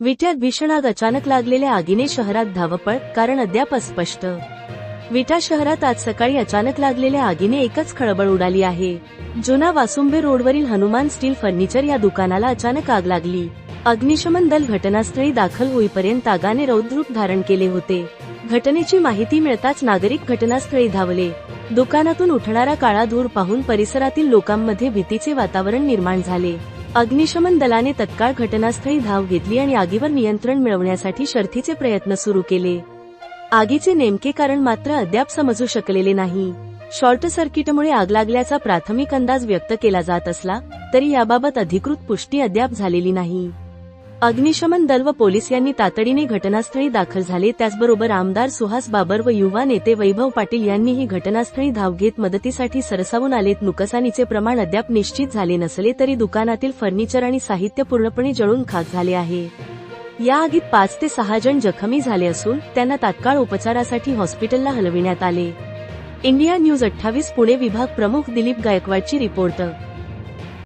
विट्यात भीषण आग अचानक लागलेल्या आगीने शहरात धावपळ कारण अद्याप अस्पष्ट. विटा शहरात आज सकाळी अचानक लागलेल्या आगीने एकच खळबळ उडाली आहे. जुना वासुंबे रोडवरील हनुमान स्टील फर्निचर या दुकानाला अचानक आग लागली. अग्निशमन दल घटनास्थळी दाखल होईपर्यंत आगाने रौद्रूप धारण केले होते. घटनेची माहिती मिळताच नागरिक घटनास्थळी धावले. दुकानातून उठणारा काळा धूर पाहून परिसरातील लोकांमध्ये भीतीचे वातावरण निर्माण झाले. अग्निशमन दलाने तत्काळ घटनास्थळी धाव घेतली आणि आगीवर नियंत्रण मिळवण्यासाठी शर्थीचे प्रयत्न सुरू केले. आगीचे नेमके कारण मात्र अद्याप समजू शकलेले नाही. शॉर्ट सर्किटमुळे आग लागल्याचा प्राथमिक अंदाज व्यक्त केला जात असला तरी याबाबत अधिकृत पुष्टी अद्याप झालेली नाही. अग्निशमन दल व पोलीस यांनी तातडीने घटनास्थळी दाखल झाले. त्याचबरोबर आमदार सुहास बाबर व युवा नेते वैभव पाटील यांनीही घटनास्थळी धाव घेत मदतीसाठी सरसावून आलेत. नुकसानीचे प्रमाण अद्याप निश्चित झाले नसले तरी दुकानातील फर्निचर आणि साहित्य पूर्णपणे जळून खाक झाले आहे. या आगीत पाच ते सहा जण जखमी झाले असून त्यांना तात्काळ उपचारासाठी हॉस्पिटलला हलविण्यात आले. इंडिया न्यूज अठ्ठावीस पुणे विभाग प्रमुख दिलीप गायकवाडची रिपोर्ट